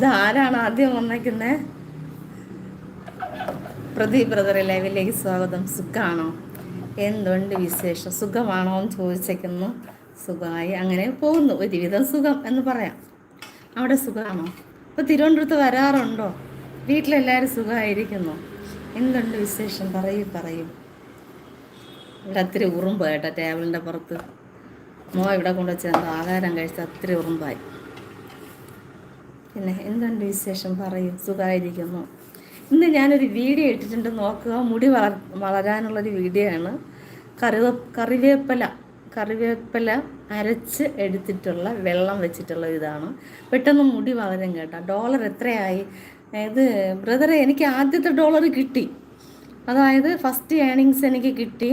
ഇത് ആരാണ് ആദ്യം വന്നേക്കുന്നത് പ്രദീപ് ബ്രദർ ലൈവിലേക്ക് സ്വാഗതം. സുഖമാണോ എന്തുണ്ട് വിശേഷം? സുഖമാണോ എന്ന് ചോദിച്ചേക്കുന്നു. സുഖമായി. അങ്ങനെ പോകുന്നു. ഒരുവിധം സുഖം എന്ന് പറയാം. അവിടെ സുഖമാണോ? ഇപ്പോൾ തിരുവനന്തപുരത്ത് വരാറുണ്ടോ? വീട്ടിലെല്ലാവരും സുഖമായിരിക്കുന്നു. എന്തുണ്ട് വിശേഷം? പറയൂ പറയും. ഇവിടെ അത്തിരി ഉറുമ്പ് കേട്ടോ ടേബിളിന്റെ പുറത്ത്. മോ ഇവിടെ കൊണ്ടുവച്ചാൽ ആഹാരം കഴിച്ചാൽ അത്തിരി ഉറുമ്പായി. പിന്നെ എന്തുണ്ട് വിശേഷം? പറയും. സുഖമായിരിക്കുന്നു. ഇന്ന് ഞാനൊരു വീഡിയോ ഇട്ടിട്ടുണ്ട്. നോക്കുക. മുടി വളർ വളരാനുള്ളൊരു വീഡിയോ ആണ്. കറിവ കറിവേപ്പില കറിവേപ്പില അരച്ച് എടുത്തിട്ടുള്ള വെള്ളം വെച്ചിട്ടുള്ള ഇതാണ്. പെട്ടെന്ന് മുടി വളരും കേട്ടോ. ഡോളർ എത്രയായി? അതായത് ബ്രദറെ എനിക്ക് ആദ്യത്തെ ഡോളർ കിട്ടി. അതായത് ഫസ്റ്റ് ഏണിങ്സ് എനിക്ക് കിട്ടി.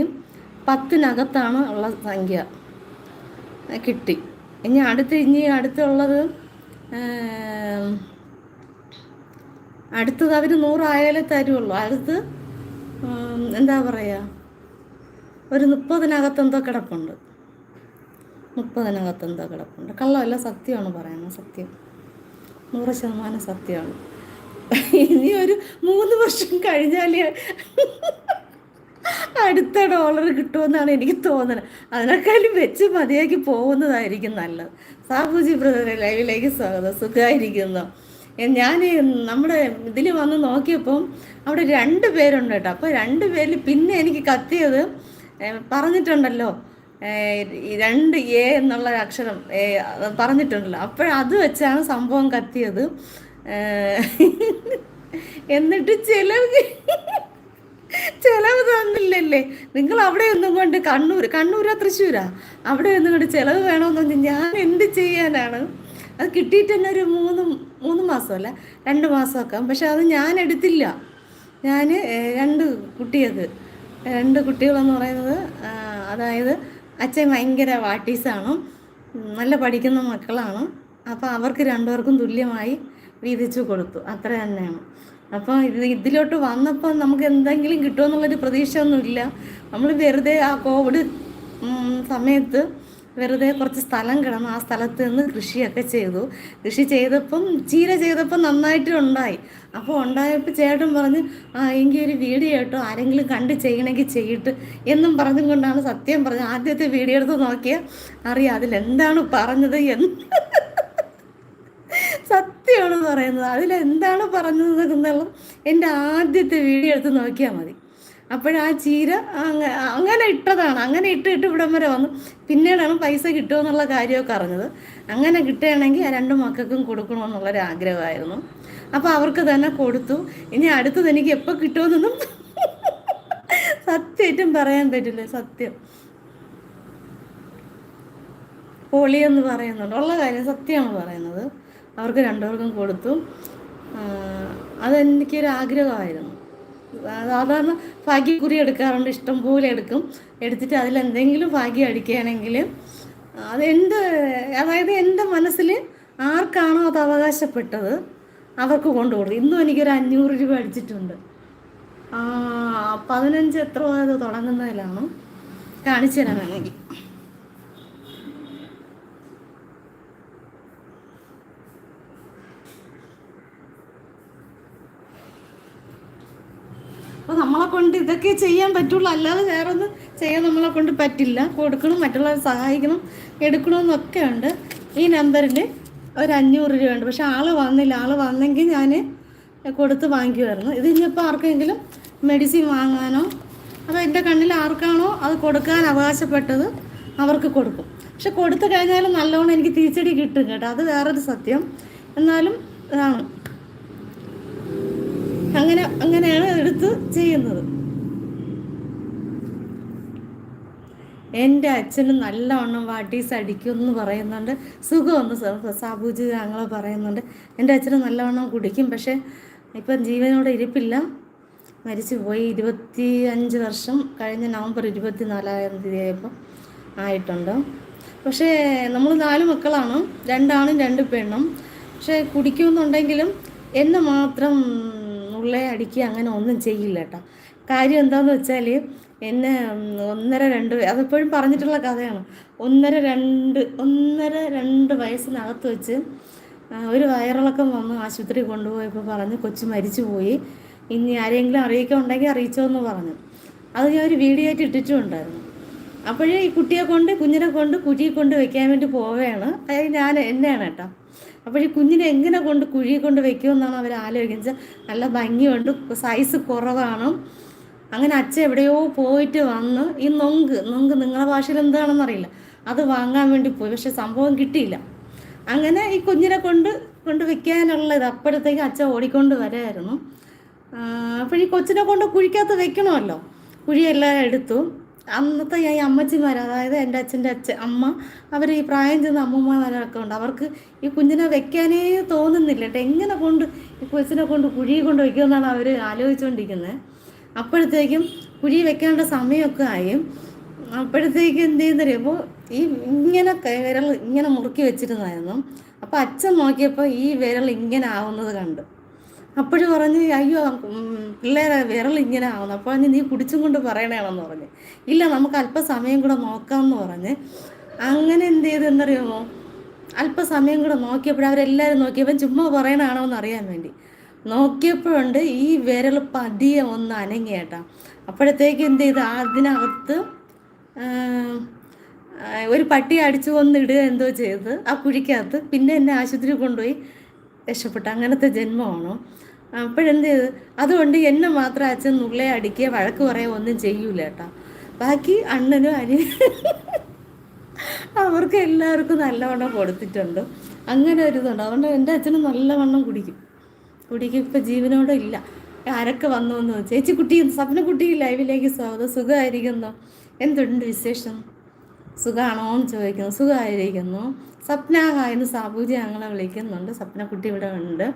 പത്തിനകത്താണ് ഉള്ള സംഖ്യ. കിട്ടി. ഇനി അടുത്ത് ഇനി അടുത്തുള്ളത് അടുത്തത് അവർ നൂറായാലേ തരുള്ളൂ. അടുത്ത് എന്താ പറയുക ഒരു മുപ്പതിനകത്തെന്തോ കിടപ്പുണ്ട്. മുപ്പതിനകത്തെന്തോ കിടപ്പുണ്ട്. കള്ളമല്ല സത്യമാണ് പറയുന്നത് സത്യം. നൂറ് ശതമാനം സത്യമാണ്. ഇനി ഒരു മൂന്ന് വർഷം കഴിഞ്ഞാൽ അടുത്ത ഡോളർ കിട്ടുമെന്നാണ് എനിക്ക് തോന്നുന്നത്. അതിനേക്കാളും വെച്ച് മതിയാക്കി പോകുന്നതായിരിക്കും നല്ലത്. സാഹുജി ബ്രദറെ ലൈവിലേക്ക് സ്വാഗതം. സുഖമായിരിക്കുന്നു? ഞാൻ നമ്മുടെ ഇതിൽ വന്ന് നോക്കിയപ്പം അവിടെ രണ്ട് പേരുണ്ട് കേട്ടോ. അപ്പോൾ രണ്ട് പേരിൽ പിന്നെ എനിക്ക് കത്തിയത് പറഞ്ഞിട്ടുണ്ടല്ലോ. രണ്ട് എ എന്നുള്ള അക്ഷരം പറഞ്ഞിട്ടുണ്ടല്ലോ. അപ്പോഴത് വെച്ചാണ് സംഭവം കത്തിയത് എന്നിട്ട് ചിലവ് ചെലവ് തന്നില്ലല്ലേ. നിങ്ങൾ അവിടെ ഒന്നും കൊണ്ട് കണ്ണൂർ കണ്ണൂരാ തൃശ്ശൂരാ? അവിടെ ഒന്നും കൊണ്ട് ചെലവ് വേണമെന്നൊന്നും ഞാൻ എന്ത് ചെയ്യാനാണ്? അത് കിട്ടിയിട്ട് തന്നെ ഒരു മൂന്ന് മൂന്ന് മാസമല്ല രണ്ട് മാസമൊക്കെ പക്ഷെ അത് ഞാൻ എടുത്തില്ല. ഞാൻ രണ്ട് കുട്ടിയത്. രണ്ട് കുട്ടികളെന്ന് പറയുന്നത് അതായത് അച്ഛൻ ഭയങ്കര വാട്ടീസാണ്. നല്ല പഠിക്കുന്ന മക്കളാണ്. അപ്പോൾ അവർക്ക് രണ്ടുപേർക്കും തുല്യമായി വീതിച്ചു കൊടുത്തു. അത്ര തന്നെയാണ്. അപ്പോൾ ഇത് ഇതിലോട്ട് വന്നപ്പോൾ നമുക്ക് എന്തെങ്കിലും കിട്ടുമെന്നുള്ളൊരു പ്രതീക്ഷ ഒന്നുമില്ല നമ്മൾ വെറുതെ ആ കോവിഡ് സമയത്ത് വെറുതെ കുറച്ച് സ്ഥലം കിടന്നു ആ സ്ഥലത്ത് നിന്ന് കൃഷിയൊക്കെ ചെയ്തു. കൃഷി ചെയ്തപ്പം ചീര ചെയ്തപ്പം നന്നായിട്ട് ഉണ്ടായി. അപ്പോൾ ഉണ്ടായപ്പോൾ ചേട്ടൻ പറഞ്ഞ് ആ എങ്കിൽ ഒരു വീഡിയോ കേട്ടോ ആരെങ്കിലും കണ്ട് ചെയ്യണമെങ്കിൽ ചെയ്തിട്ട് എന്നും പറഞ്ഞും കൊണ്ടാണ് സത്യം പറഞ്ഞത്. ആദ്യത്തെ വീഡിയോ എടുത്ത് നോക്കിയാൽ അറിയാം അതിലെന്താണ് പറഞ്ഞത് എന്ന്. സത്യമാണ് പറയുന്നത്? അതിലെന്താണ് പറഞ്ഞത് എന്നുള്ളത് എന്റെ ആദ്യത്തെ വീഡിയോ എടുത്ത് നോക്കിയാൽ മതി. അപ്പോഴാ ചീര അങ്ങ- അങ്ങനെ ഇട്ടതാണ്. അങ്ങനെ ഇട്ട് ഇട്ട് ഇവിടം വരെ വന്നു. പിന്നീടാണ് പൈസ കിട്ടുമെന്നുള്ള കാര്യമൊക്കെ അറിഞ്ഞത്. അങ്ങനെ കിട്ടുകയാണെങ്കിൽ ആ രണ്ട് മക്കൾക്കും കൊടുക്കണമെന്നുള്ളൊരു ആഗ്രഹമായിരുന്നു. അപ്പോൾ അവർക്ക് തന്നെ കൊടുത്തു. ഇനി അടുത്തത് എനിക്ക് എപ്പോൾ കിട്ടുമെന്നൊന്നും സത്യമായിട്ടും പറയാൻ പറ്റില്ല സത്യം. പൊളിയെന്ന് പറയുന്നുണ്ട്. ഉള്ള കാര്യം സത്യമാണ് പറയുന്നത്. അവർക്ക് രണ്ടുപേർക്കും കൊടുത്തു. അതെനിക്കൊരാഗ്രഹമായിരുന്നു. സാധാരണ ഭാഗ്യക്കുറി എടുക്കാറുണ്ട്. ഇഷ്ടം പോലെ എടുക്കും. എടുത്തിട്ട് അതിലെന്തെങ്കിലും ഭാഗ്യം അടിക്കുകയാണെങ്കിൽ അത് അതായത് എന്റെ മനസ്സിൽ ആർക്കാണോ അത് അവകാശപ്പെട്ടത് അവർക്ക് കൊണ്ടു കൊടുക്കും ഇന്നും എനിക്കൊരു അഞ്ഞൂറ് രൂപ അടിച്ചിട്ടുണ്ട്. പതിനഞ്ച് എത്ര അത് തുടങ്ങുന്നതിലാണ്. കാണിച്ചു തരാൻ വേണമെങ്കിൽ അപ്പോൾ നമ്മളെ കൊണ്ട് ഇതൊക്കെ ചെയ്യാൻ പറ്റുള്ളൂ. അല്ലാതെ വേറെ ഒന്നും ചെയ്യാൻ നമ്മളെ കൊണ്ട് പറ്റില്ല. കൊടുക്കണം മറ്റുള്ളവരെ സഹായിക്കണം എടുക്കണമെന്നൊക്കെ ഉണ്ട്. ഈ നമ്പറിൽ ഒരു അഞ്ഞൂറ് രൂപയുണ്ട്. പക്ഷെ ആൾ വന്നില്ല. ആൾ വന്നെങ്കിൽ ഞാൻ കൊടുത്ത് വാങ്ങിക്കുമായിരുന്നു ഇത് ഇനിയിപ്പോൾ ആർക്കെങ്കിലും മെഡിസിൻ വാങ്ങാനോ അതോ എന്റെ കണ്ണിൽ ആർക്കാണോ അത് കൊടുക്കാൻ അവകാശപ്പെട്ടത് അവർക്ക് കൊടുക്കും. പക്ഷെ കൊടുത്തു കഴിഞ്ഞാലും നല്ലോണം എനിക്ക് തിരിച്ചടി കിട്ടും കേട്ടോ. അത് വേറൊരു സത്യം. എന്നാലും ഇതാണ്. അങ്ങനെ അങ്ങനെയാണ് എടുത്ത് ചെയ്യുന്നത്. എന്റെ അച്ഛന് നല്ലവണ്ണം വാട്ടീസ് അടിക്കും എന്ന് പറയുന്നുണ്ട്. സുഖമൊന്ന് സാബുജി ഞങ്ങൾ പറയുന്നുണ്ട്. എന്റെ അച്ഛന് നല്ലവണ്ണം കുടിക്കും പക്ഷേ ഇപ്പം ജീവനോടെ ഇരിപ്പില്ല. മരിച്ചു പോയി ഇരുപത്തി അഞ്ച് വർഷം. കഴിഞ്ഞ നവംബർ ഇരുപത്തി നാലാം തീയതി ആയപ്പോൾ ആയിട്ടുണ്ട്. പക്ഷേ നമ്മൾ നാല് മക്കളാണ്. രണ്ടാണും രണ്ട് പെണ്ണും. പക്ഷേ കുടിക്കുമെന്നുണ്ടെങ്കിലും എന്നെ മാത്രം ഉള്ളേ അടിക്കുക അങ്ങനെ ഒന്നും ചെയ്യില്ല കേട്ടോ. കാര്യം എന്താണെന്ന് വെച്ചാൽ എന്നെ ഒന്നര രണ്ട് അതെപ്പോഴും പറഞ്ഞിട്ടുള്ള കഥയാണ്. ഒന്നര രണ്ട് ഒന്നര രണ്ട് വയസ്സിനകത്ത് വെച്ച് ഒരു വയറിളക്കം വന്ന് ആശുപത്രി കൊണ്ടുപോയപ്പോൾ പറഞ്ഞ് കൊച്ചു മരിച്ചു പോയി ഇനി ആരെങ്കിലും അറിയിക്കുന്നുണ്ടെങ്കിൽ അറിയിച്ചോ എന്ന് പറഞ്ഞു. അത് ഞാൻ ഒരു വീഡിയോ ആയിട്ട് ഇട്ടിട്ടുണ്ടായിരുന്നു. അപ്പോഴേ ഈ കുട്ടിയെ കൊണ്ട് കുഞ്ഞിനെ കൊണ്ട് കുഴി കൊണ്ട് വെക്കാൻ വേണ്ടി പോവുകയാണ്. അതായത് ഞാൻ എന്നെയാണ് കേട്ടോ. അപ്പോൾ ഈ കുഞ്ഞിനെ എങ്ങനെ കൊണ്ട് കുഴി കൊണ്ട് വെക്കുമെന്നാണ് അവർ ആലോചിക്കുന്നത്. നല്ല ഭംഗിയുണ്ട് സൈസ് കുറവാണ്. അങ്ങനെ അച്ഛൻ എവിടെയോ പോയിട്ട് വന്ന് ഈ നൊങ്ക് നൊങ്ക് നിങ്ങളെ ഭാഷയിൽ എന്താണെന്നറിയില്ല അത് വാങ്ങാൻ വേണ്ടി പോയി പക്ഷെ സംഭവം കിട്ടിയില്ല. അങ്ങനെ ഈ കുഞ്ഞിനെ കൊണ്ട് കൊണ്ട് വെക്കാനുള്ളത് അപ്പോഴത്തേക്ക് അച്ഛൻ ഓടിക്കൊണ്ട് വരായിരുന്നു. അപ്പോൾ ഈ കൊച്ചിനെ കൊണ്ട് കുഴിക്കകത്ത് വെക്കണമല്ലോ. കുഴിയെല്ലാം എടുത്തു. അന്നത്തെ ഈ അമ്മച്ചിമാർ അതായത് എന്റെ അച്ഛന്റെ അച്ഛൻ അമ്മ അവർ ഈ പ്രായം ചെന്ന അമ്മമാരൊക്കെ ഉണ്ട്. അവർക്ക് ഈ കുഞ്ഞിനെ വെക്കാനേ തോന്നുന്നില്ല. കേട്ടോ എങ്ങനെ കൊണ്ട് ഈ കൊച്ചിനെ കൊണ്ട് കുഴി കൊണ്ട് വയ്ക്കുമെന്നാണ് അവർ ആലോചിച്ചുകൊണ്ടിരിക്കുന്നത്. അപ്പോഴത്തേക്കും കുഴി വെക്കേണ്ട സമയമൊക്കെ ആയി. അപ്പോഴത്തേക്ക് എന്ത് ചെയ്യുന്നറിയുമ്പോൾ ഈ ഇങ്ങനെ വിരൽ ഇങ്ങനെ മുറുക്കി വെച്ചിരുന്നായിരുന്നു അപ്പോൾ അച്ഛൻ നോക്കിയപ്പോൾ ഈ വിരൽ ഇങ്ങനെ ആവുന്നത് കണ്ട്. അപ്പോഴും പറഞ്ഞ് അയ്യോ പിള്ളേരെ വിരൽ ഇങ്ങനെ ആവുന്നു. അപ്പോൾ പറഞ്ഞ് നീ കുടിച്ചും കൊണ്ട് പറയണേണെന്ന് പറഞ്ഞ്. ഇല്ല നമുക്ക് അല്പസമയം കൂടെ നോക്കാമെന്ന് പറഞ്ഞ് അങ്ങനെ എന്ത് ചെയ്തെന്നറിയുമോ അല്പസമയം കൂടെ നോക്കിയപ്പോൾ അവരെല്ലാവരും നോക്കിയപ്പോൾ ചുമ്മാ പറയണാണോ എന്ന് അറിയാൻ വേണ്ടി. നോക്കിയപ്പോഴുണ്ട് ഈ വിരൽ പതിയെ ഒന്ന് അനങ്ങി കേട്ടാ. അപ്പോഴത്തേക്ക് എന്ത് ചെയ്ത്? അതിനകത്ത് ഒരു പട്ടി അടിച്ചു കൊന്നിടുക എന്തോ ചെയ്ത് ആ കുഴിക്കകത്ത്. പിന്നെ എന്നെ ആശുപത്രി കൊണ്ടുപോയി രക്ഷപ്പെട്ടു. അങ്ങനത്തെ ജന്മമാണോ? അപ്പോഴെന്ത് ചെയ്ത്? അതുകൊണ്ട് എന്നെ മാത്രം അച്ഛൻ നുള്ളെ അടിക്കുക വഴക്ക് പറയുക ഒന്നും ചെയ്യൂല കേട്ടോ. ബാക്കി അണ്ണനും അനിയനും അവർക്ക് എല്ലാവർക്കും നല്ലവണ്ണം കൊടുത്തിട്ടുണ്ട്. അങ്ങനെ ഒരു ഇതുണ്ട്. അതുകൊണ്ട് എന്റെ അച്ഛനും നല്ലവണ്ണം കുടിക്കും. കുടിക്കും ഇപ്പം ജീവനോടെ ഇല്ല. ആരൊക്കെ വന്നു എന്ന് ചേച്ചി കുട്ടി സ്വപ്ന കുട്ടി ലൈവിലേക്ക് സ്വാഗതം. സുഖമായിരിക്കുന്നു? എന്തുണ്ട് വിശേഷം? സുഖമാണോ എന്ന് ചോദിക്കുന്നു. സുഖമായിരിക്കുന്നു. സ്വപ്നാഹ എന്ന് സാബുജി ഞങ്ങളെ വിളിക്കുന്നുണ്ട്. സ്വപ്നക്കുട്ടി ഇവിടെ ഉണ്ട്.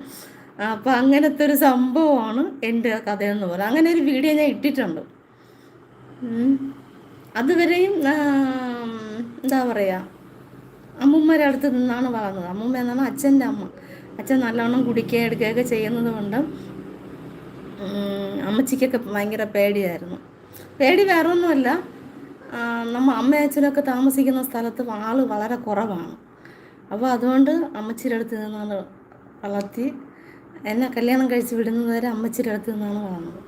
അപ്പോൾ അങ്ങനത്തെ ഒരു സംഭവമാണ് എന്റെ കഥയെന്ന് പറയുന്നത്. അങ്ങനെ ഒരു വീഡിയോ ഞാൻ ഇട്ടിട്ടുണ്ട്. അതുവരെയും എന്താ പറയുക അമ്മൂമ്മയുടെ അടുത്ത് നിന്നാണ് വളർന്നത്. അമ്മൂമ്മ എന്നാണ് അച്ഛന്റെ അമ്മ. അച്ഛൻ നല്ലവണ്ണം കുടിക്കുകയും എടുക്കുകയൊക്കെ ചെയ്യുന്നത് കൊണ്ട് അമ്മച്ചിക്കൊക്കെ ഭയങ്കര പേടിയായിരുന്നു. പേടി വേറെ ഒന്നുമല്ല നമ്മ അമ്മയച്ഛനൊക്കെ താമസിക്കുന്ന സ്ഥലത്ത് ആൾ വളരെ കുറവാണ്. അപ്പോൾ അതുകൊണ്ട് അമ്മച്ചിയുടെ അടുത്ത് നിന്നാണ് വളർത്തി എന്നെ കല്യാണം കഴിച്ച് വിടുന്നത് വരെ അമ്മച്ചിയുടെ അടുത്ത് നിന്നാണ് വളർന്നത്.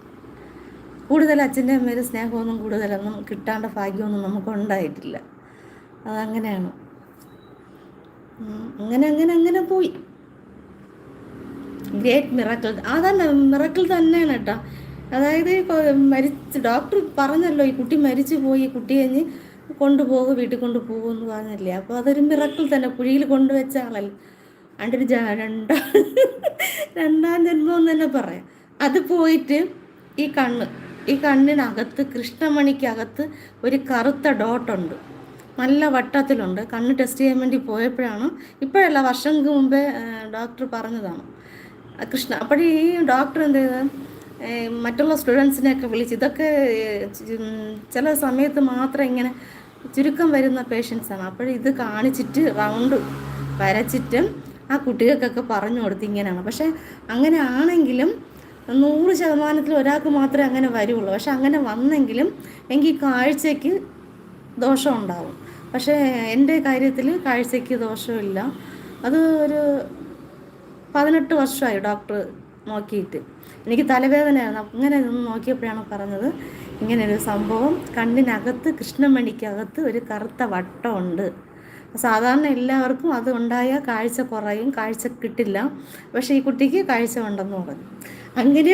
കൂടുതൽ അച്ഛന്റെ അമ്മയുടെ സ്നേഹമൊന്നും കൂടുതലൊന്നും കിട്ടാണ്ട ഭാഗ്യമൊന്നും നമുക്ക് ഉണ്ടായിട്ടില്ല അതങ്ങനെയാണ് അങ്ങനെ അങ്ങനെ അങ്ങനെ പോയി. ഗ്രേറ്റ് മിറക്കിൾ അതല്ല മിറക്കിൾ തന്നെയാണ് കേട്ടോ അതായത് മരിച്ച് ഡോക്ടർ പറഞ്ഞല്ലോ ഈ കുട്ടി മരിച്ചു പോയി കുട്ടി കഴിഞ്ഞ് കൊണ്ടുപോകും വീട്ടിൽ കൊണ്ടുപോകും എന്ന് പറഞ്ഞല്ലേ. അപ്പോൾ അതൊരു മിറക്കിൾ തന്നെ. കുഴിയിൽ കൊണ്ടുവച്ച അണ്ടൊരു ജ രണ്ടാം രണ്ടാം ജന്മം എന്ന് തന്നെ പറയാം. അത് പോയിട്ട് ഈ കണ്ണ് ഈ കണ്ണിനകത്ത് കൃഷ്ണമണിക്കകത്ത് ഒരു കറുത്ത ഡോട്ടുണ്ട് നല്ല വട്ടത്തിലുണ്ട്. കണ്ണ് ടെസ്റ്റ് ചെയ്യാൻ വേണ്ടി പോയപ്പോഴാണ്. ഇപ്പോഴല്ല വർഷങ്ങൾക്ക് മുമ്പേ ഡോക്ടർ പറഞ്ഞതാണ്. കൃഷ്ണ അപ്പോൾ ഈ ഡോക്ടർ എന്ത് ചെയ്ത്? മറ്റുള്ള സ്റ്റുഡൻസിനെയൊക്കെ വിളിച്ച് ഇതൊക്കെ ചില സമയത്ത് മാത്രം ഇങ്ങനെ ചുരുക്കം വരുന്ന പേഷ്യൻസാണ് അപ്പോൾ ഇത് കാണിച്ചിട്ട് റൗണ്ട് വരച്ചിട്ട് ആ കുട്ടികൾക്കൊക്കെ പറഞ്ഞു കൊടുത്ത് ഇങ്ങനെയാണ്. പക്ഷേ അങ്ങനെ ആണെങ്കിലും നൂറ് ശതമാനത്തിൽ ഒരാൾക്ക് മാത്രമേ അങ്ങനെ വരുള്ളൂ. പക്ഷെ അങ്ങനെ വന്നെങ്കിലും എങ്കിൽ കാഴ്ചയ്ക്ക് ദോഷം ഉണ്ടാവും പക്ഷേ എന്റെ കാര്യത്തിൽ കാഴ്ചയ്ക്ക് ദോഷമില്ല. അത് ഒരു പതിനെട്ട് വർഷമായി ഡോക്ടർ നോക്കിയിട്ട്. എനിക്ക് തലവേദനയായിരുന്നു അങ്ങനെ നിന്ന് നോക്കിയപ്പോഴാണ് പറഞ്ഞത് ഇങ്ങനെ ഒരു സംഭവം കണ്ണിനകത്ത് കൃഷ്ണമണിക്കകത്ത് ഒരു കറുത്ത വട്ടമുണ്ട്. സാധാരണ എല്ലാവർക്കും അത് ഉണ്ടായാൽ കാഴ്ച കുറയും കാഴ്ച കിട്ടില്ല. പക്ഷേ ഈ കുട്ടിക്ക് കാഴ്ച ഉണ്ടെന്ന് പറഞ്ഞു. അങ്ങനെ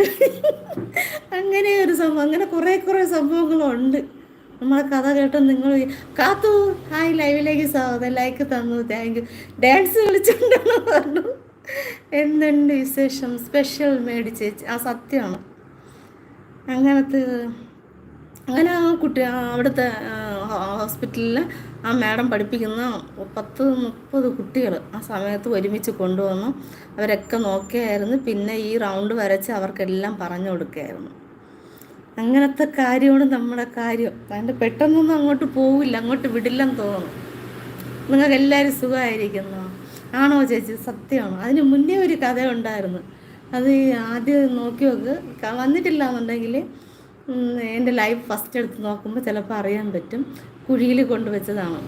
അങ്ങനെ ഒരു സംഭവം അങ്ങനെ കുറേ കുറേ സംഭവങ്ങളുണ്ട്. നമ്മളെ കഥ കേട്ട് നിങ്ങൾ കാത്തു ഹായ് ലൈവിലേക്ക് സ്വാഗതം. ലൈക്ക് തന്നു താങ്ക് യു. ഡാൻസ് കളിച്ചിട്ടുണ്ടെന്ന് പറഞ്ഞു. എന്തുണ്ട് വിശേഷം? സ്പെഷ്യൽ മേടിച്ചേച്ചി ആ സത്യമാണ്. അങ്ങനത്തെ അങ്ങനെ ആ കുട്ടി അവിടുത്തെ ഹോസ്പിറ്റലിൽ ആ മാഡം പഠിപ്പിക്കുന്ന പത്ത് മുപ്പത് കുട്ടികൾ ആ സമയത്ത് ഒരുമിച്ച് കൊണ്ടുവന്നു. അവരൊക്കെ നോക്കിയായിരുന്നു. പിന്നെ ഈ റൗണ്ട് വരച്ച് അവർക്കെല്ലാം പറഞ്ഞു കൊടുക്കുകയായിരുന്നു അങ്ങനത്തെ കാര്യമാണ് നമ്മുടെ കാര്യം. അതിന്റെ പെട്ടെന്നൊന്നും അങ്ങോട്ട് പോവില്ല അങ്ങോട്ട് വിടില്ലെന്ന് തോന്നുന്നു. നിങ്ങൾക്ക് എല്ലാവരും സുഖമായിരിക്കുന്നു. ആണോ ചേച്ചി? സത്യമാണോ? അതിന് മുന്നേ ഒരു കഥ ഉണ്ടായിരുന്നു അത് ആദ്യം നോക്കി നോക്ക്. വന്നിട്ടില്ല എന്നുണ്ടെങ്കിൽ എന്റെ ലൈഫ് ഫസ്റ്റ് എടുത്ത് നോക്കുമ്പോൾ ചിലപ്പോൾ അറിയാൻ പറ്റും. കുഴിയിൽ കൊണ്ടുവച്ചതാണ്.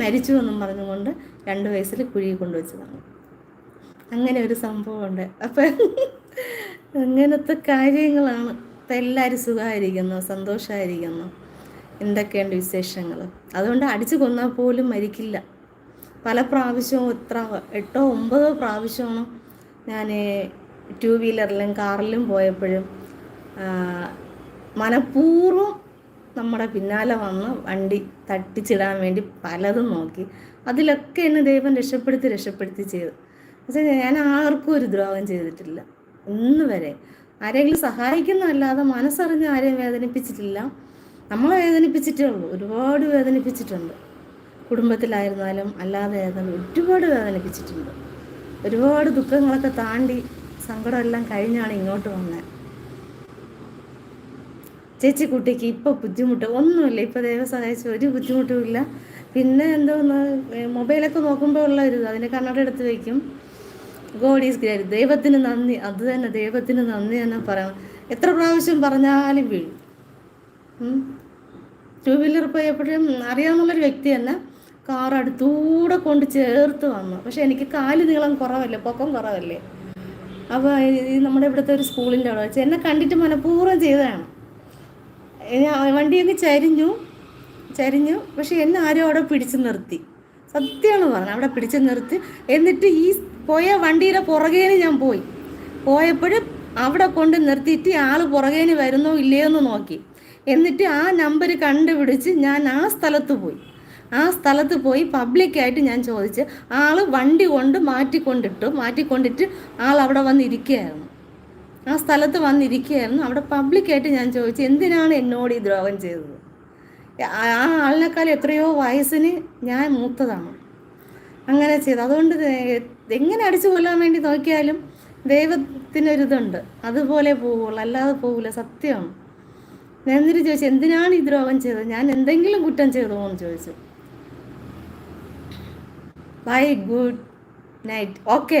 മരിച്ചു എന്നും പറഞ്ഞുകൊണ്ട് രണ്ട് വയസ്സിൽ കുഴിയിൽ കൊണ്ടുവച്ചതാണ്. അങ്ങനെ ഒരു സംഭവമുണ്ട്. അപ്പം അങ്ങനത്തെ കാര്യങ്ങളാണ്. ഇപ്പം എല്ലാവരും സുഖമായിരിക്കുന്നു സന്തോഷമായിരിക്കുന്നു. എന്തൊക്കെയുണ്ട് വിശേഷങ്ങൾ? അതുകൊണ്ട് അടിച്ചു കൊന്നാൽ പോലും മരിക്കില്ല. പല പ്രാവശ്യവും എത്ര എട്ടോ ഒമ്പതോ പ്രാവശ്യമാണ് ഞാൻ ടു വീലറിലും കാറിലും പോയപ്പോഴും മനഃപൂർവം നമ്മുടെ പിന്നാലെ വന്ന് വണ്ടി തട്ടിച്ചിടാൻ വേണ്ടി പലതും നോക്കി. അതിലൊക്കെ എന്നെ ദൈവം രക്ഷപ്പെടുത്തി രക്ഷപ്പെടുത്തി ചെയ്തു. പക്ഷേ ഞാൻ ആർക്കും ഒരു ദ്രോഹം ചെയ്തിട്ടില്ല. ഇന്ന് വരെ ആരെങ്കിലും സഹായിക്കുന്നതല്ലാതെ മനസ്സറിഞ്ഞ് ആരെയും വേദനിപ്പിച്ചിട്ടില്ല. നമ്മളെ വേദനിപ്പിച്ചിട്ടേ ഉള്ളൂ. ഒരുപാട് വേദനിപ്പിച്ചിട്ടുണ്ട്. കുടുംബത്തിലായിരുന്നാലും അല്ലാതെ ആയിരുന്നാലും ഒരുപാട് വേദനിപ്പിച്ചിട്ടുണ്ട് ഒരുപാട് ദുഃഖങ്ങളൊക്കെ താണ്ടി സങ്കടമെല്ലാം കഴിഞ്ഞാണ് ഇങ്ങോട്ട് വന്നത് ചേച്ചി കുട്ടിക്ക് ഇപ്പോൾ ബുദ്ധിമുട്ട് ഒന്നുമില്ല. ഇപ്പോൾ ദൈവം സഹായിച്ചു ഒരു ബുദ്ധിമുട്ടുമില്ല പിന്നെ എന്തോന്ന് മൊബൈലൊക്കെ നോക്കുമ്പോൾ ഉള്ള ഒരു അതിനെ കണ്ണട എടുത്ത് വയ്ക്കും ഗോഡ് ഈസ് ഗ്രേറ്റ്. ദൈവത്തിന് നന്ദി. അത് തന്നെ ദൈവത്തിന് നന്ദി തന്നെ പറയണം. എത്ര പ്രാവശ്യം പറഞ്ഞാലും വീഴും. ടൂ വീലർ പോയപ്പോഴും അറിയാവുന്നുള്ളൊരു വ്യക്തി തന്നെ കാർ അടുത്തൂടെ കൊണ്ട് ചേർത്ത് വന്നു. പക്ഷെ എനിക്ക് കാൽ നീളം കുറവല്ലേ പൊക്കം കുറവല്ലേ? അപ്പോൾ നമ്മുടെ ഇവിടുത്തെ ഒരു സ്കൂളിന്റെ അവിടെ വെച്ച് എന്നെ കണ്ടിട്ട് മനഃപൂർവം ചെയ്തതാണ്. വണ്ടി അങ്ങ് ചരിഞ്ഞു ചരിഞ്ഞു. പക്ഷെ എന്നെ ആരും അവിടെ പിടിച്ചു നിർത്തി. സത്യമാണ് പറഞ്ഞു. അവിടെ പിടിച്ചു നിർത്തി. എന്നിട്ട് ഈ പോയ വണ്ടിയുടെ പുറകേന് ഞാൻ പോയി. പോയപ്പോഴും അവിടെ കൊണ്ട് നിർത്തിയിട്ട് ആൾ പുറകേന് വരുന്നോ ഇല്ലയോ എന്ന് നോക്കി. എന്നിട്ട് ആ നമ്പർ കണ്ടുപിടിച്ച് ഞാൻ ആ സ്ഥലത്ത് പോയി. ആ സ്ഥലത്ത് പോയി പബ്ലിക്കായിട്ട് ഞാൻ ചോദിച്ച് ആൾ വണ്ടി കൊണ്ട് മാറ്റിക്കൊണ്ടിട്ടു മാറ്റിക്കൊണ്ടിട്ട് ആൾ അവിടെ വന്നിരിക്കുകയായിരുന്നു. ആ സ്ഥലത്ത് വന്നിരിക്കുകയായിരുന്നു. അവിടെ പബ്ലിക്കായിട്ട് ഞാൻ ചോദിച്ചു എന്തിനാണ് എന്നോട് ഈ ദ്രോഹം ചെയ്തത്? ആ ആളിനേക്കാൾ എത്രയോ വയസ്സിന് ഞാൻ മൂത്തതാണ്. അങ്ങനെ ചെയ്തു. അതുകൊണ്ട് എങ്ങനെ അടിച്ചു കൊല്ലാൻ വേണ്ടി നോക്കിയാലും ദൈവത്തിനൊരിതുണ്ട് അതുപോലെ പോവുള്ളൂ. അല്ലാതെ പോവില്ല സത്യമാണ് ഞാൻ എന്നിട്ട് ചോദിച്ചു എന്തിനാണ് ഈ ദ്രോഹം ചെയ്തത്? ഞാൻ എന്തെങ്കിലും കുറ്റം ചെയ്തോ എന്ന് ചോദിച്ചു. Bye good night. ഓക്കെ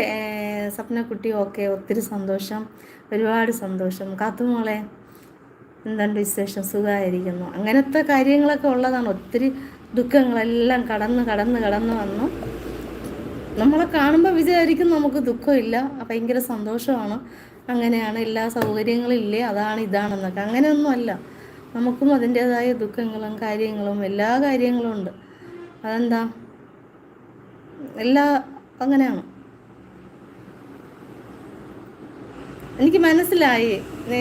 സ്വപ്നക്കുട്ടി ഓക്കെ ഒത്തിരി സന്തോഷം. ഒരുപാട് സന്തോഷം. കാത്തുമോളെ എന്തുണ്ട് വിശേഷം? സുഖമായിരിക്കുന്നു. അങ്ങനത്തെ കാര്യങ്ങളൊക്കെ ഉള്ളതാണ്. ഒത്തിരി ദുഃഖങ്ങളെല്ലാം കടന്ന് കടന്ന് കടന്ന് വന്നു. നമ്മളെ കാണുമ്പോൾ വിചാരിക്കും നമുക്ക് ദുഃഖമില്ല. ഭയങ്കര സന്തോഷമാണ്. അങ്ങനെയാണ് എല്ലാ സൗകര്യങ്ങളും ഇല്ലേ? അതാണ് ഇതാണെന്നൊക്കെ. അങ്ങനെയൊന്നുമല്ല നമുക്കും അതിന്റേതായ ദുഃഖങ്ങളും കാര്യങ്ങളും എല്ലാ കാര്യങ്ങളും ഉണ്ട്. അതെന്താ? എല്ലാ അങ്ങനെയാണ്. എനിക്ക് മനസ്സിലായി.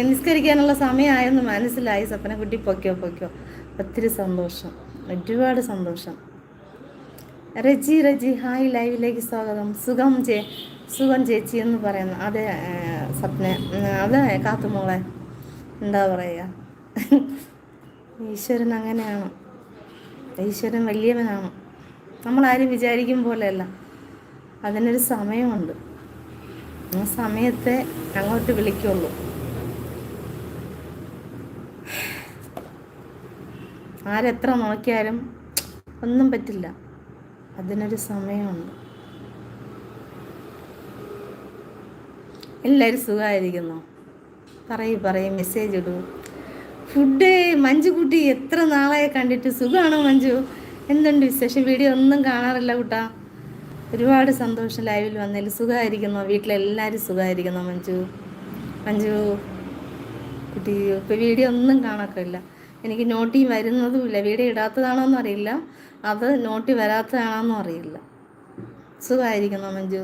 നിസ്കരിക്കാനുള്ള സമയമായെന്ന് മനസ്സിലായി. കുട്ടി പൊക്കോ പൊക്കോ ഒത്തിരി സന്തോഷം. ഒരുപാട് സന്തോഷം. റജി റജി. ഹായ് ലൈവിലേക്ക് സ്വാഗതം. സുഖം ചേ സുഖം ചേച്ചി എന്ന് പറയുന്നു അതെ സ്വപ്ന. അതെ കാത്തുമോളെ എന്താ പറയുക ഈശ്വരൻ അങ്ങനെയാണ്. ഈശ്വരൻ വലിയവനാണ്. നമ്മളാരും വിചാരിക്കും പോലെയല്ല. അതിനൊരു സമയമുണ്ട്. ആ സമയത്തെ അങ്ങോട്ട് വിളിക്കുള്ളൂ. ആരെത്ര നോക്കിയാലും ഒന്നും പറ്റില്ല. അതിനൊരു സമയമുണ്ട്. എല്ലാവരും സുഖമായിരിക്കുന്നു? പറയൂ പറയും മെസ്സേജ് ഇടൂ. ഫുഡ് മഞ്ജു കുട്ടി എത്ര നാളായി കണ്ടിട്ട് സുഖമാണോ മഞ്ജു? എന്തുണ്ട് വിശേഷം? വീഡിയോ ഒന്നും കാണാറില്ല കൂട്ടാ. ഒരുപാട് സന്തോഷം ലൈവിൽ വന്നതിൽ. സുഖമായിരിക്കുന്നു. വീട്ടിലെല്ലാവരും സുഖമായിരിക്കുന്നു മഞ്ജു. മഞ്ജു കുട്ടി. ഇപ്പോൾ വീഡിയോ ഒന്നും കാണാക്കില്ല എനിക്ക് നോട്ടി വരുന്നതുമില്ല. വീഡിയോ ഇടാത്തതാണോ എന്നറിയില്ല അത് നോട്ടി വരാത്തതാണോന്നും അറിയില്ല. സുഖമായിരിക്കുന്നു മഞ്ജു.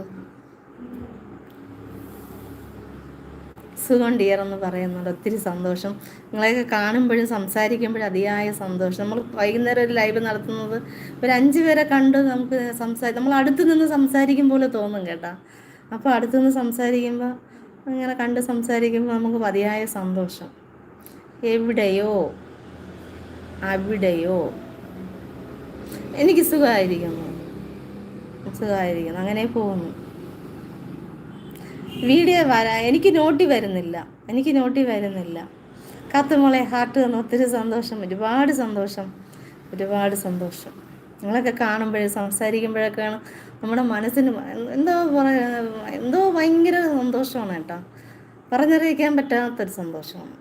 സുഖം ഡിയർ എന്ന് പറയുന്നുണ്ട് ഒത്തിരി സന്തോഷം. നിങ്ങളെയൊക്കെ കാണുമ്പോഴും സംസാരിക്കുമ്പോഴും അതിയായ സന്തോഷം. നമ്മൾ വൈകുന്നേരം ഒരു ലൈവ് നടത്തുന്നത് ഒരു അഞ്ച് പേരെ കണ്ട് നമുക്ക് സംസാരി നമ്മൾ അടുത്ത് നിന്ന് സംസാരിക്കും പോലെ തോന്നും കേട്ടോ. അപ്പോൾ അടുത്ത് നിന്ന് സംസാരിക്കുമ്പോൾ അങ്ങനെ കണ്ട് സംസാരിക്കുമ്പോൾ നമുക്ക് അതിയായ സന്തോഷം. എവിടെയോ അവിടെയോ. എനിക്ക് സുഖമായിരിക്കുന്നു. സുഖമായിരിക്കുന്നു. അങ്ങനെ പോകുന്നു. വീഡിയോ വരാ എനിക്ക് നോട്ടി വരുന്നില്ല. എനിക്ക് നോട്ടി വരുന്നില്ല. കത്തുമോളെ ഹാർട്ട് തന്നെ ഒത്തിരി സന്തോഷം ഒരുപാട് സന്തോഷം ഒരുപാട് സന്തോഷം. നിങ്ങളൊക്കെ കാണുമ്പോഴും സംസാരിക്കുമ്പോഴൊക്കെയാണ് നമ്മുടെ മനസ്സിന് എന്തോ പറയാ എന്തോ ഭയങ്കര സന്തോഷമാണ് കേട്ടോ. പറഞ്ഞറിയിക്കാൻ പറ്റാത്തൊരു സന്തോഷമാണ്.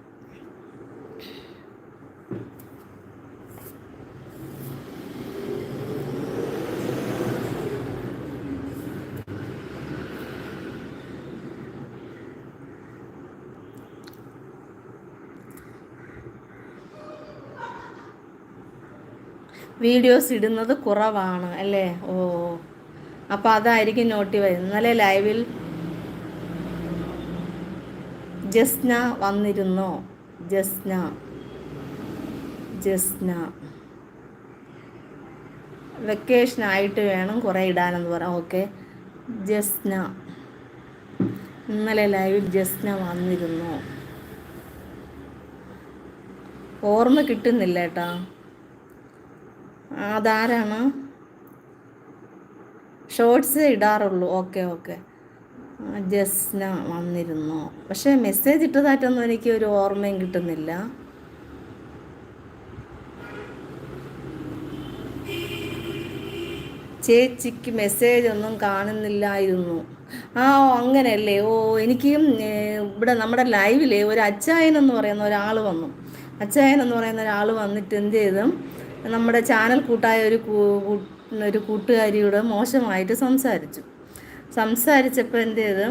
വീഡിയോസ് ഇടുന്നത് കുറവാണ് അല്ലേ? ഓ. അപ്പോൾ അതായിരിക്കും നോട്ടി വരുന്നത് ഇന്നലെ ലൈവിൽ ജസ്ന വന്നിരുന്നോ? ജസ്ന. ജസ്ന. വെക്കേഷൻ ആയിട്ട് വേണം കുറേ ഇടാനെന്ന് പറയാം. ഓക്കെ ജസ്ന. ഇന്നലെ ലൈവിൽ ജസ്ന വന്നിരുന്നു? ഓർമ്മ കിട്ടുന്നില്ല ഏട്ടാ. അതാരാണ് ഷോർട്സ് ഇടാറുള്ളൂ. ഓക്കെ ഓക്കെ ജസ്ന വന്നിരുന്നു. പക്ഷേ മെസ്സേജ് ഇട്ടതായിട്ടൊന്നും എനിക്ക് ഒരു ഓർമ്മയും കിട്ടുന്നില്ല. ചേച്ചിക്ക് മെസ്സേജ് ഒന്നും കാണുന്നില്ലായിരുന്നു. ആ ഓ അങ്ങനെയല്ലേ? ഓ എനിക്കും ഇവിടെ നമ്മുടെ ലൈവിലെ ഒരു അച്ചായൻ എന്ന് പറയുന്ന ഒരാൾ വന്നു. അച്ചായൻ എന്ന് പറയുന്ന ഒരാൾ വന്നിട്ട് എന്ത് ചെയ്തു? നമ്മുടെ ചാനൽ കൂട്ടായ ഒരു ഒരു കൂട്ടുകാരിയോട് മോശമായിട്ട് സംസാരിച്ചു. സംസാരിച്ചപ്പോൾ എന്ത് ചെയ്ത്?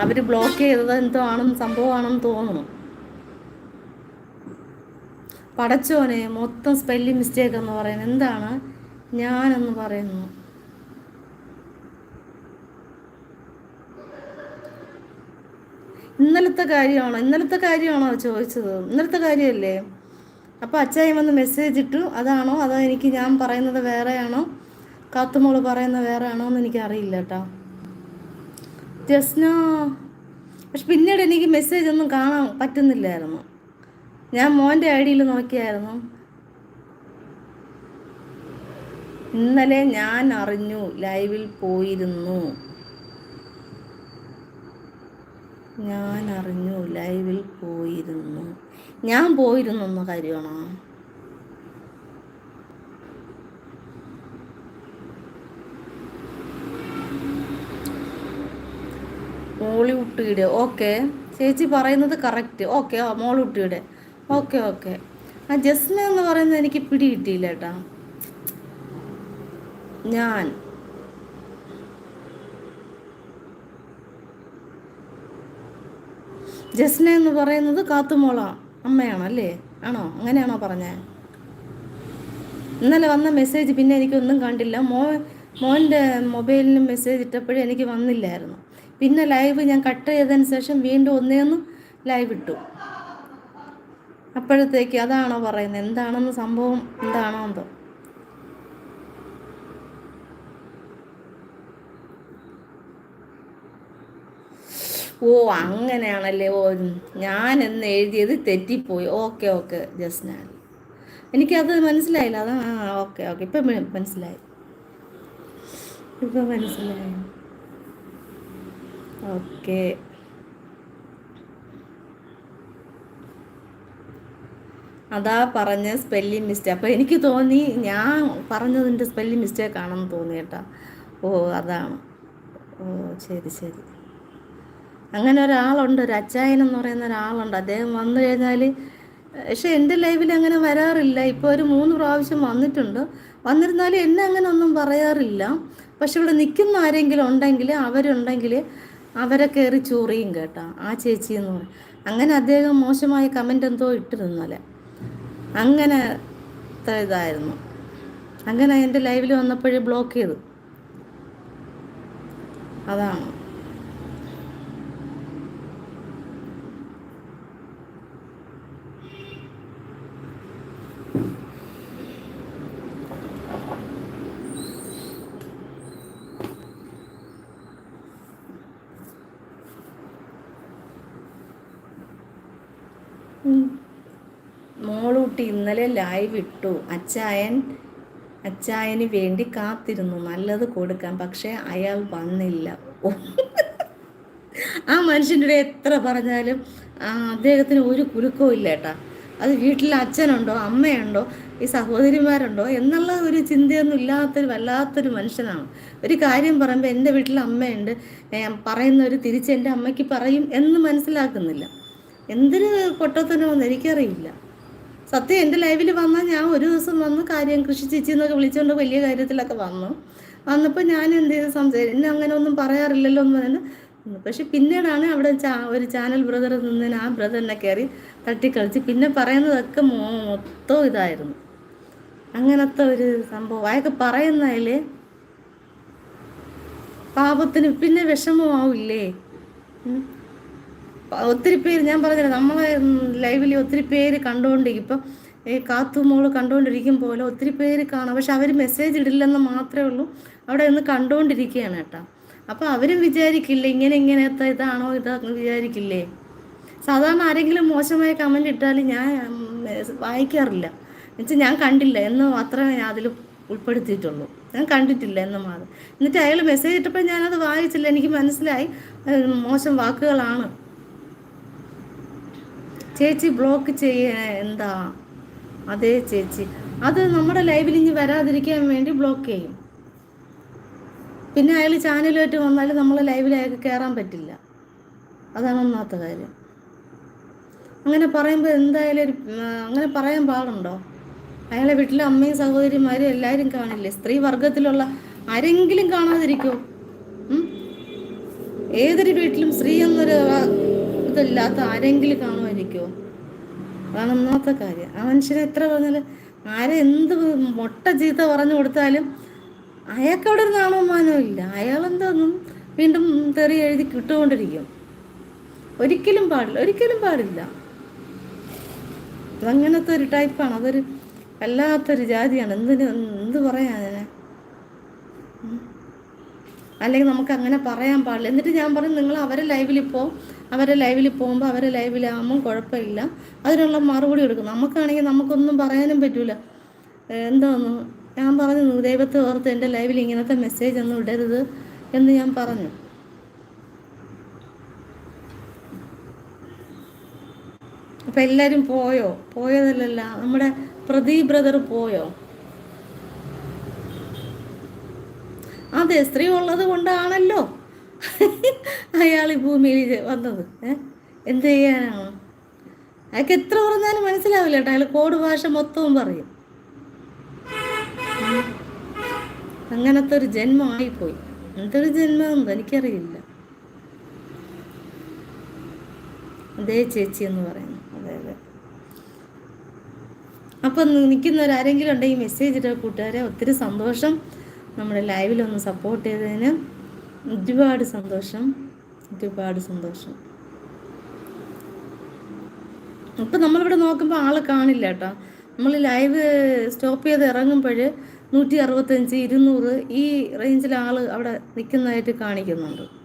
അവർ ബ്ലോക്ക് ചെയ്തത് എന്തോ ആണെന്ന് സംഭവമാണെന്ന് തോന്നുന്നു. പടച്ചോനെ മൊത്തം സ്പെല്ലിംഗ് മിസ്റ്റേക്ക് എന്ന് പറയുന്നത് എന്താണ്? ഞാനെന്ന് പറയുന്നു. ഇന്നലത്തെ കാര്യമാണോ? ഇന്നലത്തെ കാര്യമാണോ ചോദിച്ചത്? ഇന്നലത്തെ കാര്യമല്ലേ? അപ്പോൾ അച്ചായി വന്ന് മെസ്സേജ് ഇട്ടു. അതാണോ? അതോ എനിക്ക് ഞാൻ പറയുന്നത് വേറെയാണോ? കാത്തുമോൾ പറയുന്നത് വേറെ ആണോ എന്ന് എനിക്ക് അറിയില്ല കേട്ടോ ജസ്ന പക്ഷെ പിന്നീട് എനിക്ക് മെസ്സേജ് ഒന്നും കാണാൻ പറ്റുന്നില്ലായിരുന്നു. ഞാൻ മോന്റെ ഐ ഡിയിൽ നോക്കിയായിരുന്നു. ഇന്നലെ ഞാൻ അറിഞ്ഞു ലൈവിൽ പോയിരുന്നു. ഞാൻ അറിഞ്ഞു ലൈവിൽ പോയിരുന്നു. ഞാൻ പോയിരുന്നു എന്ന കാര്യമാണോ മോളിവുട്ടിയുടെ ഓക്കെ. ചേച്ചി പറയുന്നത് കറക്റ്റ്. ഓക്കെ മോളിവുട്ടിയുടെ. Okay okay. ആ ജസ്ന എന്ന് പറയുന്നത് എനിക്ക് പിടി കിട്ടിയില്ല കേട്ടാ. ഞാൻ. ജസ്ന എന്ന് പറയുന്നത് കാത്തുമോള. അമ്മയാണോ അല്ലേ ആണോ? അങ്ങനെയാണോ പറഞ്ഞേ? ഇന്നലെ വന്ന മെസ്സേജ് പിന്നെ എനിക്കൊന്നും കണ്ടില്ല. മോ മോന്റെ മൊബൈലിന് മെസ്സേജ് ഇട്ടപ്പോഴും എനിക്ക് വന്നില്ലായിരുന്നു. പിന്നെ ലൈവ് ഞാൻ കട്ട് ചെയ്തതിന് ശേഷം വീണ്ടും ഒന്നേന്ന് ലൈവ് ഇട്ടു. അപ്പോഴത്തേക്ക് അതാണോ പറയുന്നത്? എന്താണെന്ന് സംഭവം എന്താണോ എന്തോ. ഓ അങ്ങനെയാണല്ലേ. ഓ ഞാൻ എന്ന് എഴുതിയത് തെറ്റിപ്പോയി. ഓക്കെ ഓക്കെ ജസ്റ്റ് എനിക്കത് മനസ്സിലായില്ല. അത് ആ ഓക്കെ ഓക്കെ. ഇപ്പം മനസ്സിലായി. ഇപ്പം മനസ്സിലായി. ഓക്കെ. അതാ പറഞ്ഞ സ്പെല്ലിംഗ് മിസ്റ്റേക്ക് അപ്പോൾ എനിക്ക് തോന്നി ഞാൻ പറഞ്ഞതിന്റെ സ്പെല്ലിംഗ് മിസ്റ്റേക്ക് ആണെന്ന് തോന്നി കേട്ടോ. ഓ അതാണ്. ഓ ശരി ശരി. അങ്ങനെ ഒരാളുണ്ട് ഒരു അച്ചായൻ എന്ന് പറയുന്ന ഒരാളുണ്ട്. അദ്ദേഹം വന്നു കഴിഞ്ഞാൽ പക്ഷെ എന്റെ ലൈവിൽ അങ്ങനെ വരാറില്ല. ഇപ്പോൾ ഒരു മൂന്ന് പ്രാവശ്യം വന്നിട്ടുണ്ട്. വന്നിരുന്നാലും എന്നെ അങ്ങനെ ഒന്നും പറയാറില്ല. പക്ഷെ ഇവിടെ നിൽക്കുന്ന ആരെങ്കിലും ഉണ്ടെങ്കിൽ അവരുണ്ടെങ്കിൽ അവരെ കയറി ചൊറിയും കേട്ടോ. ആ ചേച്ചി എന്ന് പറയും. അങ്ങനെ അദ്ദേഹം മോശമായ കമന്റ് എന്തോ ഇട്ടിരുന്നല്ലേ? അങ്ങനെ ഇതായിരുന്നു. അങ്ങനെ എന്റെ ലൈവിൽ വന്നപ്പോഴേ ബ്ലോക്ക് ചെയ്തു. അതാണ്. വിട്ടു. അച്ചായൻ അച്ചായന് വേണ്ടി കാത്തിരുന്നു. നല്ലത് കൊടുക്കാൻ. പക്ഷേ അയാൾ വന്നില്ല. ആ മനുഷ്യന്റെ എത്ര പറഞ്ഞാലും അദ്ദേഹത്തിന് ഒരു കുലുക്കവും ഇല്ല ഏട്ടാ. അത് വീട്ടിൽ അച്ഛനുണ്ടോ അമ്മയുണ്ടോ ഈ സഹോദരിമാരുണ്ടോ എന്നുള്ള ഒരു ചിന്തയൊന്നും ഇല്ലാത്തൊരു വല്ലാത്തൊരു മനുഷ്യനാണ്. ഒരു കാര്യം പറയുമ്പോൾ എന്റെ വീട്ടിൽ അമ്മയുണ്ട്. പറയുന്നവർ തിരിച്ച് എന്റെ അമ്മയ്ക്ക് പറയും എന്ന് മനസ്സിലാക്കുന്നില്ല. എന്തൊരു പൊട്ടത്തനമെന്ന് എനിക്കറിയില്ല. സത്യം എന്റെ ലൈവിൽ വന്നാൽ ഞാൻ ഒരു ദിവസം വന്ന് കാര്യം കൃഷി ചേച്ചി എന്നൊക്കെ വിളിച്ചുകൊണ്ട് വലിയ കാര്യത്തിലൊക്കെ വന്നു. വന്നപ്പോൾ ഞാൻ എന്ത് ചെയ്ത്? സംസാരിച്ചു എന്നെ അങ്ങനെ ഒന്നും പറയാറില്ലല്ലോ എന്ന് പറഞ്ഞു പക്ഷെ പിന്നീടാണ് അവിടെ ഒരു ചാനൽ ബ്രദർ നിന്നതിന് ആ ബ്രദറിനെ കയറി തട്ടിക്കളിച്ച് പിന്നെ പറയുന്നതൊക്കെ മൊത്തം ഇതായിരുന്നു. അങ്ങനത്തെ ഒരു സംഭവം. അയാൾക്ക് പറയുന്നതിൽ പാപത്തിന് പിന്നെ വിഷമമാവില്ലേ? ഒത്തിരി പേര് ഞാൻ പറഞ്ഞില്ല നമ്മളെ ലൈവിൽ ഒത്തിരി പേര് കണ്ടുകൊണ്ടിരിക്കും ഇപ്പം ഈ കാത്തുമോൾ കണ്ടുകൊണ്ടിരിക്കും പോലെ ഒത്തിരി പേര് കാണാം. പക്ഷെ അവർ മെസ്സേജ് ഇടില്ലെന്ന് മാത്രമേ ഉള്ളൂ. അവിടെ നിന്ന് കണ്ടുകൊണ്ടിരിക്കുകയാണ് കേട്ടോ. അപ്പോൾ അവരും വിചാരിക്കില്ല ഇങ്ങനെ ഇങ്ങനത്തെ ഇതാണോ ഇതാന്ന് വിചാരിക്കില്ലേ? സാധാരണ ആരെങ്കിലും മോശമായ കമന്റ് ഇട്ടാൽ ഞാൻ വായിക്കാറില്ല. എന്നുവെച്ചാൽ ഞാൻ കണ്ടില്ല. എന്ന് മാത്രമേ ഞാൻ അതിൽ ഉൾപ്പെടുത്തിയിട്ടുള്ളൂ. ഞാൻ കണ്ടിട്ടില്ല എന്ന് മാത്രം. എന്നിട്ട് അയാൾ മെസ്സേജ് ഇട്ടപ്പോൾ ഞാനത് വായിച്ചില്ല. എനിക്ക് മനസ്സിലായി. മോശം വാക്കുകളാണ്. ചേച്ചി ബ്ലോക്ക് ചെയ്യ എന്താ? അതെ ചേച്ചി. അത് നമ്മുടെ ലൈവിൽ ഇനി വരാതിരിക്കാൻ വേണ്ടി ബ്ലോക്ക് ചെയ്യും. പിന്നെ അയാൾ ചാനലുമായിട്ട് വന്നാൽ നമ്മൾ ലൈവിൽ അയാൾക്ക് കയറാൻ പറ്റില്ല. അതാണ് ഒന്നാമത്തെ കാര്യം. അങ്ങനെ പറയുമ്പോൾ എന്തായാലും ഒരു അങ്ങനെ പറയാൻ പാടുണ്ടോ? അയാളെ വീട്ടിലെ അമ്മയും സഹോദരിമാരും എല്ലാവരും കാണില്ലേ? സ്ത്രീ വർഗത്തിലുള്ള ആരെങ്കിലും കാണാതിരിക്കോ? ഏതൊരു വീട്ടിലും സ്ത്രീ എന്നൊരു ഇതല്ലാത്ത ആരെങ്കിലും ആരെങ്കിലും കാണുമായിരിക്കുമോ അതാണ് ഒന്നാമത്തെ കാര്യം. ആ മനുഷ്യർ എത്ര പറഞ്ഞാലും ആരെ എന്ത് മൊട്ട ചീത്ത പറഞ്ഞു കൊടുത്താലും അയാൾക്ക് അവിടെ ഒരു നാണവമാനവും ഇല്ല. അയാളെന്തോന്നും വീണ്ടും തെറി എഴുതി കിട്ടുകൊണ്ടിരിക്കും. ഒരിക്കലും പാടില്ല. ഒരിക്കലും പാടില്ല. അതങ്ങനത്തെ ഒരു ടൈപ്പാണ്. അതൊരു വല്ലാത്തൊരു ജാതിയാണ്. എന്തിന് എന്ത് പറയാൻ അതിനെ. അല്ലെങ്കിൽ നമുക്ക് അങ്ങനെ പറയാൻ പാടില്ല. എന്നിട്ട് ഞാൻ പറയും നിങ്ങൾ അവരെ ലൈവിൽ പോ അവരെ ലൈവിൽ പോകുമ്പോൾ അവരെ ലൈവിലാകുമ്പം കുഴപ്പമില്ല. അതിനുള്ള മറുപടി കൊടുക്കും. നമുക്കാണെങ്കിൽ നമുക്കൊന്നും പറയാനും പറ്റില്ല എന്തോന്ന്? ഞാൻ പറഞ്ഞു ദൈവത്തെ ഓർത്ത് എന്റെ ലൈവിൽ ഇങ്ങനത്തെ മെസ്സേജ് ഒന്നും ഇടരുത് എന്ന് ഞാൻ പറഞ്ഞു. അപ്പം എല്ലാവരും പോയോ? പോയതല്ലല്ല നമ്മുടെ പ്രദീപ് ബ്രദർ പോയോ? അതെ സ്ത്രീ ഉള്ളത് കൊണ്ടാണല്ലോ. അയാൾ ഈ ഭൂമിയിൽ വന്നത്. എന്ത് ചെയ്യാനാണ്? അയാൾക്ക് എത്ര പറഞ്ഞാലും മനസ്സിലാവില്ല കേട്ടോ. അയാൾ കോഡ് ഭാഷ മൊത്തവും പറയും. അങ്ങനത്തെ ഒരു ജന്മമായിപ്പോയി. എന്തൊരു ജന്മം എനിക്കറിയില്ല. അതേ ചേച്ചി എന്ന് പറയുന്നു. അതെ അതെ. അപ്പം നിൽക്കുന്നവർ ആരെങ്കിലും ഉണ്ടെങ്കിൽ മെസ്സേജ് ഇട്ട കൂട്ടുകാരെ ഒത്തിരി സന്തോഷം. നമ്മുടെ ലൈവിലൊന്ന് സപ്പോർട്ട് ചെയ്തതിന് ഒരുപാട് സന്തോഷം. ഒരുപാട് സന്തോഷം. ഇപ്പം നമ്മളിവിടെ നോക്കുമ്പോൾ ആളെ കാണില്ല കേട്ടോ. നമ്മൾ ലൈവ് സ്റ്റോപ്പ് ചെയ്ത് ഇറങ്ങുമ്പോൾ നൂറ്റി അറുപത്തഞ്ച് ഇരുന്നൂറ് ഈ റേഞ്ചിൽ ആൾ അവിടെ നിൽക്കുന്നതായിട്ട് കാണിക്കുന്നുണ്ട്.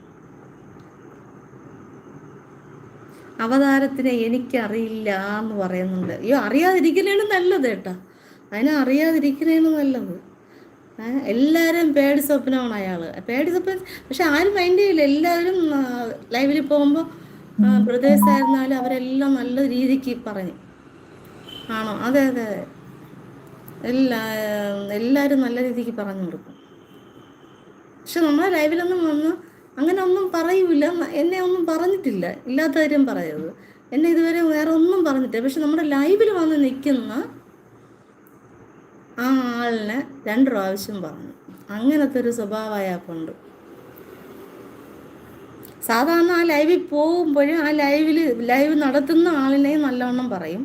അവതാരത്തിനെ എനിക്കറിയില്ല എന്ന് പറയുന്നുണ്ട്. അയ്യോ അറിയാതിരിക്കലാണ് നല്ലത് കേട്ടോ. അതിനെ അറിയാതിരിക്കലാണ് നല്ലത്. എല്ലാവരും പേടി സ്വപ്നമാണ് അയാൾ പേടി സ്വപ്നം പക്ഷെ ആരും മൈൻഡ് ചെയ്യില്ല. എല്ലാവരും ലൈവിൽ പോകുമ്പോൾ ബ്രദേഴ്സ് ആയിരുന്നാലും അവരെല്ലാം നല്ല രീതിക്ക് പറഞ്ഞു. ആണോ? അതെ അതെ അതെ. എല്ലാ എല്ലാവരും നല്ല രീതിക്ക് പറഞ്ഞു കൊടുക്കും. പക്ഷെ നമ്മളെ ലൈവിലൊന്നും വന്ന് അങ്ങനെ ഒന്നും പറയൂല. എന്നെ ഒന്നും പറഞ്ഞിട്ടില്ല. ഇല്ലാത്ത കാര്യം പറയരുത്. എന്നെ ഇതുവരെ വേറെ ഒന്നും പറഞ്ഞിട്ടില്ല. പക്ഷെ നമ്മുടെ ലൈവിൽ വന്ന് നിൽക്കുന്ന ആ ആളിനെ രണ്ട് പ്രാവശ്യം പറഞ്ഞു. അങ്ങനത്തെ ഒരു സ്വഭാവം അയാൾക്കുണ്ട്. സാധാരണ ആ ലൈവിൽ പോകുമ്പോഴും ആ ലൈവിൽ ലൈവ് നടത്തുന്ന ആളിനെയും നല്ലവണ്ണം പറയും.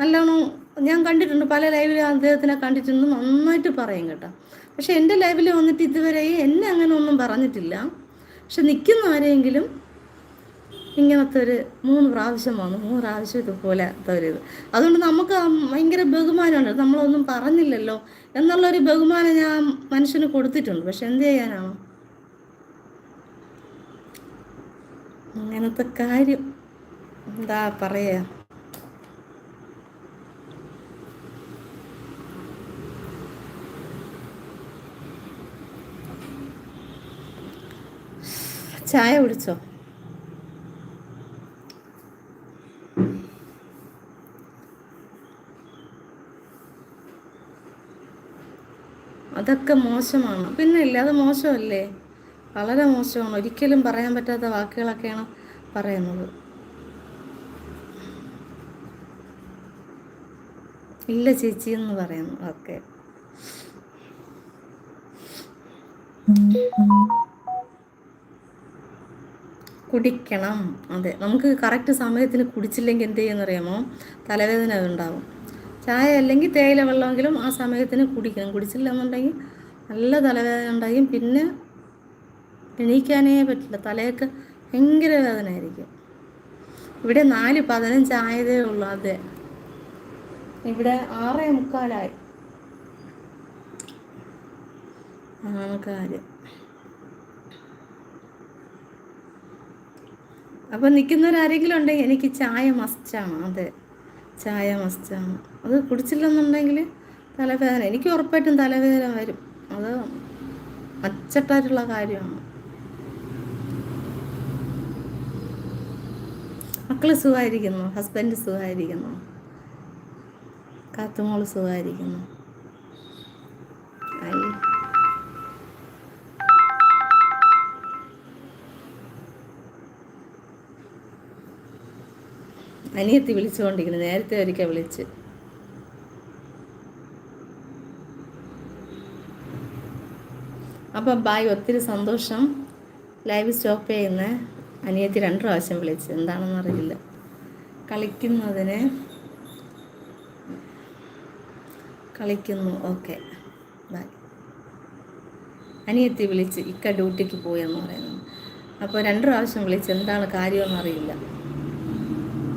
നല്ലവണ്ണം ഞാൻ കണ്ടിട്ടുണ്ട് പല ലൈവിലും അദ്ദേഹത്തിനെ കണ്ടിട്ടുണ്ട് നന്നായിട്ട് പറയും കേട്ടോ. പക്ഷെ എന്റെ ലൈവിൽ വന്നിട്ട് ഇതുവരെയും എന്നെ അങ്ങനെ ഒന്നും പറഞ്ഞിട്ടില്ല. പക്ഷെ നിൽക്കുന്ന ആരെങ്കിലും ഇങ്ങനത്തെ ഒരു മൂന്ന് പ്രാവശ്യം വന്നു. മൂന്ന് പ്രാവശ്യം ഇതുപോലെ തരുത് അതുകൊണ്ട് നമുക്ക് ഭയങ്കര ബഹുമാനമുണ്ട്. നമ്മളൊന്നും പറഞ്ഞില്ലല്ലോ എന്നുള്ളൊരു ബഹുമാനം ഞാൻ മനുഷ്യന് കൊടുത്തിട്ടുണ്ട്. പക്ഷെ എന്ത് ചെയ്യാനാണ് അങ്ങനത്തെ കാര്യം എന്താ പറയാ? ചായ കുടിച്ചോ? അതൊക്കെ മോശമാണ്. പിന്നെ ഇല്ല അത് മോശമല്ലേ? വളരെ മോശമാണ്. ഒരിക്കലും പറയാൻ പറ്റാത്ത വാക്കുകളൊക്കെയാണ് പറയുന്നത്. ഇല്ല ചേച്ചി എന്ന് പറയുന്നു. ഓക്കെ. കുടിക്കണം. അതെ നമുക്ക് കറക്റ്റ് സമയത്തിന് കുടിച്ചില്ലെങ്കിൽ എന്ത് ചെയ്യുമെന്നറിയാമോ? തലവേദന ഉണ്ടാവും. ചായ അല്ലെങ്കിൽ തേയില വെള്ളമെങ്കിലും ആ സമയത്തിന് കുടിക്കണം. കുടിച്ചില്ല എന്നുണ്ടെങ്കിൽ നല്ല തലവേദന ഉണ്ടാകും. പിന്നെ എണീക്കാനേ പറ്റില്ല. തലയൊക്കെ ഭയങ്കര വേദന ആയിരിക്കും ഇവിടെ നാല് പതിനഞ്ചായതേ ഉള്ളൂ അതെ. ഇവിടെ ആറേ മുക്കാലായി. ആണ് കാര്യം. നിൽക്കുന്നവരാരെങ്കിലും ഉണ്ടെങ്കിൽ എനിക്ക് ചായ മസ്റ്റാണ് അതെ. ചായ മസ്റ്റാണ് അത് കുടിച്ചില്ലെന്നുണ്ടെങ്കിൽ തലവേദന. എനിക്ക് ഉറപ്പായിട്ടും തലവേദന വരും. അത് അച്ചട്ടായിട്ടുള്ള കാര്യമാണ്. മക്കൾ സുഖമായിരിക്കുന്നു. ഹസ്ബൻഡ് സുഖമായിരിക്കുന്നു. കാത്തുമോൾ സുഖമായിരിക്കുന്നു. അനിയത്തി വിളിച്ചുകൊണ്ടിരിക്കുന്നു. നേരത്തെ ഒരിക്കൽ വിളിച്ച്. അപ്പം ബായ് ഒത്തിരി സന്തോഷം. ലൈവ് സ്റ്റോപ്പ് ചെയ്യുന്ന അനിയത്തി രണ്ട് പ്രാവശ്യം വിളിച്ച്. എന്താണെന്ന് അറിയില്ല. കളിക്കുന്നതിന് കളിക്കുന്നു. ഓക്കെ. ബൈ അനിയത്തി വിളിച്ച് ഇക്ക ഡ്യൂട്ടിക്ക് പോയെന്ന് പറയുന്നു. അപ്പോൾ രണ്ട് പ്രാവശ്യം വിളിച്ച്. എന്താണ് കാര്യമെന്ന് അറിയില്ല.